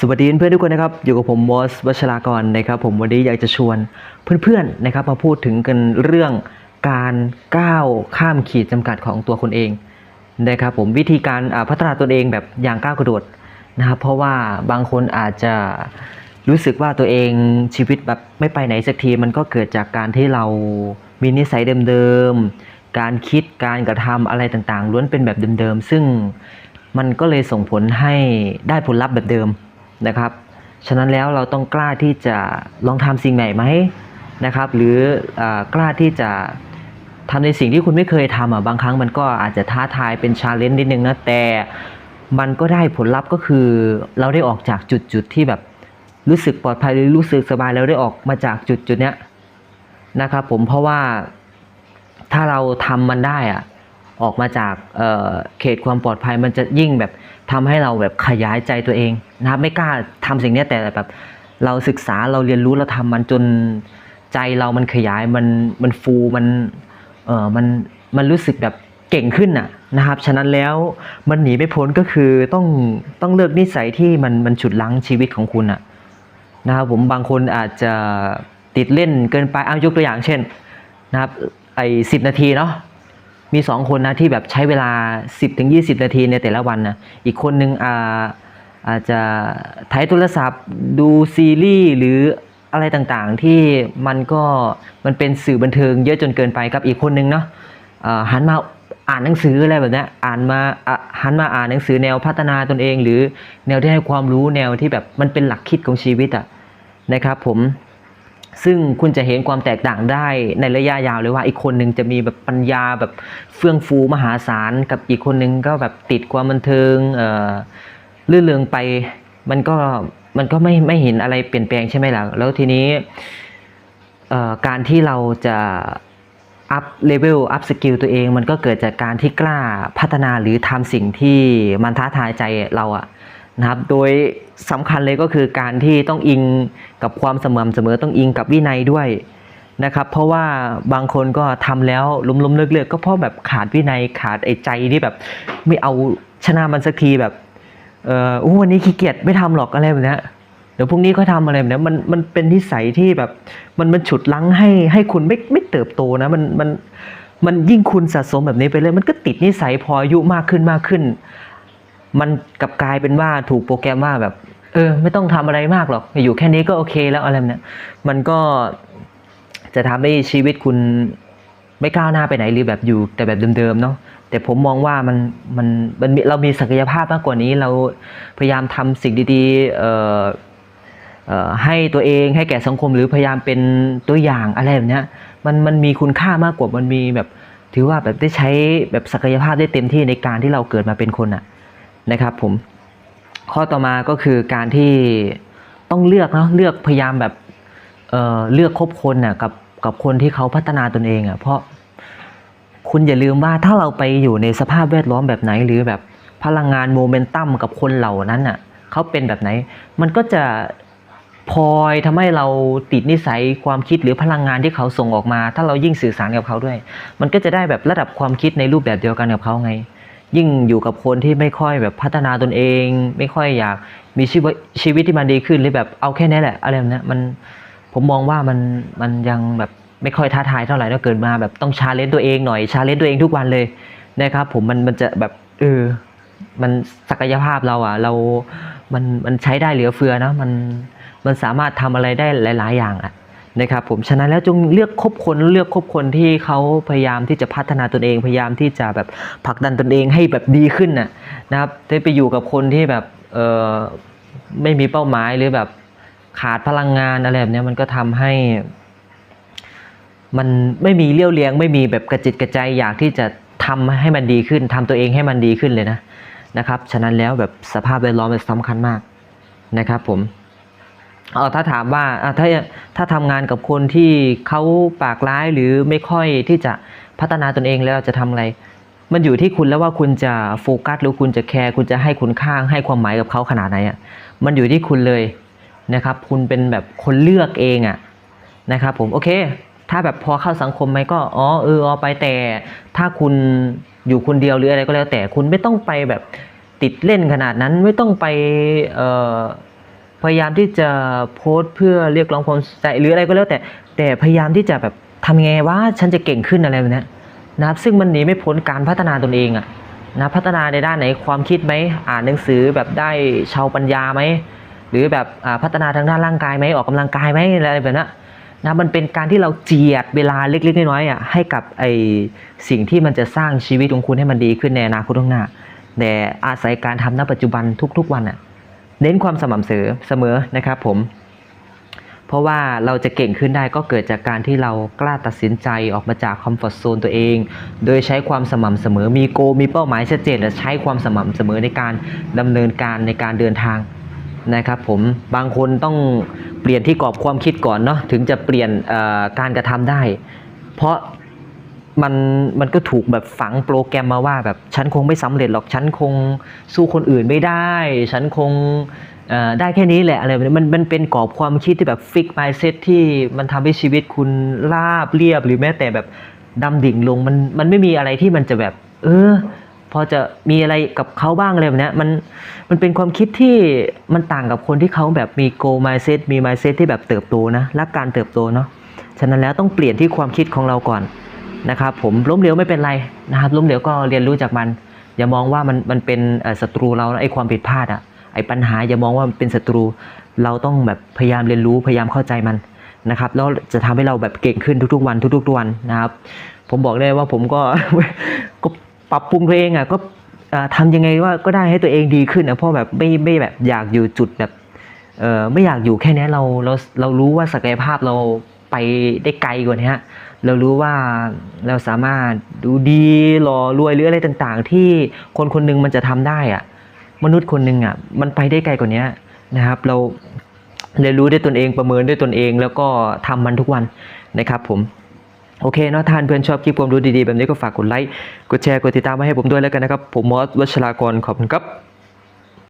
สวัสดีเพื่อนทุกคนนะครับอยู่กับผมมอสวัชรากรนะครับผมวันนี้อยากจะชวนเพื่อนๆนะครับมาพูดถึงกันเรื่องการก้าวข้ามขีดจำกัดของตัวคนเองนะครับผมวิธีการพัฒนาตนเองแบบอย่างก้าวกระโดดนะครับเพราะว่าบางคนอาจจะรู้สึกว่าตัวเองชีวิตแบบไม่ไปไหนสักทีมันก็เกิดจากการที่เรามีนิสัยเดิมๆการคิดการกระทำอะไรต่างๆล้วนเป็นแบบเดิมๆซึ่งมันก็เลยส่งผลให้ได้ผลลัพธ์แบบเดิม นะครับ ฉะนั้นแล้วเราต้องกล้าที่จะลองทำสิ่งใหม่ไหมนะครับ หรืออกล้าที่จะทำในสิ่งที่คุณไม่เคยทำอะบางครั้งมันก็อาจจะท้าทายเป็นชาเลนจ์นิดนึงนะแต่มันก็ได้ผลลัพธ์ก็คือเราได้ออกจากจุดจุดๆที่แบบรู้สึกปลอดภัยหรือรู้สึกสบายแล้วได้ออกมาจากจุดจุดๆเนี้ยนะครับผมเพราะว่าถ้าเราทำมันได้อะ ออกมาจากเเขตความปลอดภัยมันจะยิ่งแบบทำให้เราแบบขยายใจตัวเองนะครับไม่กล้าทำสิ่งนี้แต่แบบเราศึกษาเราเรียนรู้เราทำมันจนใจเรามันขยายมันมันฟูมันเออมันมันรู้สึกแบบเก่งขึ้นน่ะนะครับฉะนั้นแล้วมันหนีไม่พ้นก็คือต้องต้องเลิกนิสัยที่มันมันฉุดลั้งชีวิตของคุณน่ะนะครับผมบางคนอาจจะติดเล่นเกินไปเอายกตัวอย่างเช่นนะครับไอ้สิบนาทีเนาะ มีสองคนนะที่แบบใช้เวลา 10ถึง20 นาทีในแต่ละวันนะอีกคนนึงอาอาจจะถ่ายโทรศัพท์ดูซีรีส์หรืออะไรต่างๆ ที่มันก็มันเป็นสื่อบันเทิงเยอะจนเกินไปกับอีกคนนึงเนาะหันมาอ่านหนังสืออะไรแบบนี้อ่านมาหันมาอ่านหนังสือแนวพัฒนาตนเอง หรือแนวที่ให้ความรู้แนวที่แบบมันเป็นหลักคิดของชีวิตอะนะครับผม ซึ่งคุณจะเห็นความแตกต่างได้ในระยะยาวเลยว่าอีกคนหนึ่งจะมีแบบปัญญาแบบเฟื่องฟูมหาศาลกับอีกคนหนึ่งก็แบบติดความบันเทิงเออลื่นเริงไปมันก็มันก็ไม่ไม่เห็นอะไรเปลี่ยนแปลงใช่ไหมล่ะแล้วทีนี้เอ่อการที่เราจะอัพเลเวลอัพสกิลตัวเอง มันก็เกิดจากการที่กล้าพัฒนาหรือทำสิ่งที่มันท้าทายใจเราอะ นะครับ โดยสำคัญเลยก็คือการที่ต้องอิงกับความสม่ำเสมอต้องอิงกับวินัยด้วยนะครับ เพราะว่าบางคนก็ทำแล้วล้มๆเลิกๆก็เพราะแบบขาดวินัยขาดไอ้ใจที่แบบ ไม่เอาชนะมันสักทีแบบเออโอ้วันนี้ขี้เกียจไม่ทำหรอกอะไรแบบนี้เดี๋ยวพรุ่งนี้ก็ทำอะไรแบบนี้มันมันเป็นนิสัยที่แบบมันมันฉุดลั้งให้ให้คุณไม่ไม่เติบโตนะมันมันมันยิ่งคุณสะสมแบบนี้ไปเลยมันก็ติดนิสัยพออายุมากขึ้นมากขึ้น มันกลับกลายเป็นว่าถูกโปรแกรมว่าแบบ เออ ไม่ต้องทำอะไรมากหรอก อยู่แค่นี้ก็โอเคแล้วอะไรเนี้ยมันก็จะทำให้ชีวิตคุณไม่ก้าวหน้าไปไหนหรือแบบอยู่แต่แบบเดิมๆเนาะแต่ผมมองว่ามันมันมันเรามีศักยภาพมากกว่านี้เราพยายามทำสิ่งดีๆเอ่อเอ่อให้ตัวเองให้แก่สังคมหรือพยายามเป็นตัวอย่างอะไรแบบเนี้ยมันมันมีคุณค่ามากกว่ามันมีแบบถือว่าแบบได้ใช้แบบศักยภาพได้เต็มที่ในการที่เราเกิดมาเป็นคนอะ นะครับผมข้อต่อมาก็คือการที่ต้องเลือกเนาะเลือกพยายามแบบเออเลือกคบคนน่ะกับกับคนที่เขาพัฒนาตนเองอะเพราะคุณอย่าลืมว่าถ้าเราไปอยู่ในสภาพแวดล้อมแบบไหนหรือแบบพลังงานโมเมนตัมกับคนเหล่านั้นอะเขาเป็นแบบไหน มันก็จะพลอยทำให้เราติดนิสัยความคิดหรือพลังงานที่เขาส่งออกมา ถ้าเรายิ่งสื่อสารกับเขาด้วย มันก็จะได้แบบระดับความคิดในรูปแบบเดียวกันกับเขาไง ยิ่งอยู่กับคนที่ไม่ค่อยแบบพัฒนาตนเอง ไม่ค่อยอยากมีชีวิตชีวิตที่มันดีขึ้นหรือแบบเอาแค่นี้แหละอะไรแบบเนี้ยมันผมมองว่ามันมันยังแบบไม่ค่อยท้าทายเท่าไหร่ถ้าเกิดมาแบบต้องชาเลนจ์ตัวเองหน่อยชาเลนจ์ตัวเองทุกวันเลยนะครับผมมันมันจะแบบเออมันศักยภาพเราอะ เรา มันมันใช้ได้เหลือเฟือนะมันมันสามารถทำอะไรได้หลาย ๆ อย่างอะ นะครับผมฉะนั้นแล้วจงเลือกคบคนเลือกคบคนที่เขาพยายามที่จะพัฒนาตนเอง พยายามที่จะแบบผลักดันตนเองให้แบบดีขึ้นนะนะครับได้ไปอยู่กับคนที่แบบเออไม่มีเป้าหมายหรือแบบขาดพลังงานอะไรแบบนี้มันก็ทำให้ มันไม่มีเลี้ยวเลี้ยง ไม่มีแบบกระจิตกระใจอยากที่จะทำให้มันดีขึ้นทำตัวเองให้มันดีขึ้นเลยนะนะครับ ฉะนั้นแล้วแบบสภาพแวดล้อมเป็นสำคัญมากนะครับผม ถ้าถามว่าอะถ้าถ้าทำงานกับคนที่เขาปากร้ายหรือไม่ค่อยที่จะพัฒนาตนเองแล้วจะทำอะไร มันอยู่ที่คุณแล้วว่าคุณจะโฟกัสหรือคุณจะแคร์คุณจะให้คุณค่าให้ความหมายกับเขาขนาดไหนอะมันอยู่ที่คุณเลยนะครับ คุณเป็นแบบคนเลือกเองอะนะครับผมโอเค ถ้าแบบพอเข้าสังคมไหมก็อ๋อเออเอาไปแต่ ถ้าคุณอยู่คนเดียวหรืออะไรก็แล้วแต่คุณไม่ต้องไปแบบติดเล่นขนาดนั้นไม่ต้องไปเอ่อ พยายามที่จะโพสต์เพื่อเรียกร้องความสนใจหรืออะไรก็แล้วแต่ แต่พยายามที่จะแบบทำยังไงว่าฉันจะเก่งขึ้นอะไรแบบนี้นะครับซึ่งมันหนีไม่พ้นการพัฒนาตนเองอะนะพัฒนาในด้านไหนความคิดไหมอ่านหนังสือแบบได้ชาวปัญญาไหมหรือแบบอ่าพัฒนาทางด้านร่างกายไหมออกกำลังกายไหมอะไรแบบนี้นะมันเป็นการที่เราเจียดเวลาเล็กๆน้อยๆอะให้กับไอสิ่งที่มันจะสร้างชีวิตของคุณให้มันดีขึ้นในอนาคตข้างหน้าแต่อาศัยการทำณปัจจุบันทุก ๆ วันอะ เน้นความสม่ำเสมอเสมอนะครับผม เพราะว่าเราจะเก่งขึ้นได้ก็เกิดจากการที่เรากล้าตัดสินใจออกมาจากคอมฟอร์ทโซนตัวเอง โดยใช้ความสม่ำเสมอ มีโก มีเป้าหมายชัดเจนและใช้ความสม่ำเสมอในการดำเนินการในการเดินทางนะครับผมบางคนต้องเปลี่ยนที่กรอบความคิดก่อนเนาะถึงจะเปลี่ยนการกระทำได้ เพราะ มันมันก็ถูกแบบฝังโปรแกรมมาว่าแบบฉันคงไม่สำเร็จหรอกฉันคงสู้คนอื่นไม่ได้ ฉันคงได้แค่นี้แหละอะไรแบบนี้มันมันเป็นกรอบความคิดที่แบบฟิกไมเซ็ตที่มันทำให้ชีวิตคุณราบเรียบหรือแม้แต่แบบดำดิ่งลงมันมันไม่มีอะไรที่มันจะแบบ เออ พอจะมีอะไรกับเขาบ้างอะไรแบบนี้มันมันเป็นความคิดที่มันต่างกับคนที่เขาแบบมีโกไมเซ็ตมีไมเซ็ตที่แบบเติบโตนะรักการเติบโตเนาะฉะนั้นแล้วต้องเปลี่ยนที่ความคิดของเราก่อน นะครับผมล้มเหลวไม่เป็นไรนะครับล้มเหลวก็เรียนรู้จากมัน อย่ามองว่ามันมันเป็นศัตรูเราไอ้ความผิดพลาดอะไอ้ปัญหาอย่ามองว่ามันเป็นศัตรูเราต้องแบบพยายามเรียนรู้พยายามเข้าใจมันนะครับแล้วจะทำให้เราแบบเก่งขึ้นทุกๆวันทุกๆวันนะครับ ผมบอกได้ว่าผมก็ก็ปรับปรุงตัวเองอะก็เอ่อทำยังไงว่าก็ได้ให้ตัวเองดีขึ้นนะเพราะแบบไม่ไม่แบบอยากอยู่จุดแบบเออไม่อยากอยู่แค่นี้เราเราเรารู้ว่าศักยภาพเราไปได้ไกลกว่านี้ฮะ เรารู้ว่าเราสามารถดูดีหล่อรวยหรืออะไรต่างๆ ที่คนคนหนึงมันจะทำได้อะมนุษย์คนหนึ่งอะมันไปได้ไกลกว่านี้นะครับ เราเรียนรู้ด้วยตนเองประเมินด้วยตนเอง แล้วก็ทำมันทุกวันนะครับ ผมโอเคเนาะท่านเพื่อนชอบคลิปความรู้ดีๆ แบบนี้ก็ฝากกดไลค์กดแชร์กดติดตามมาให้ผมด้วยแล้วกันนะครับ ผมมอสวัชรากรขอบคุณครับ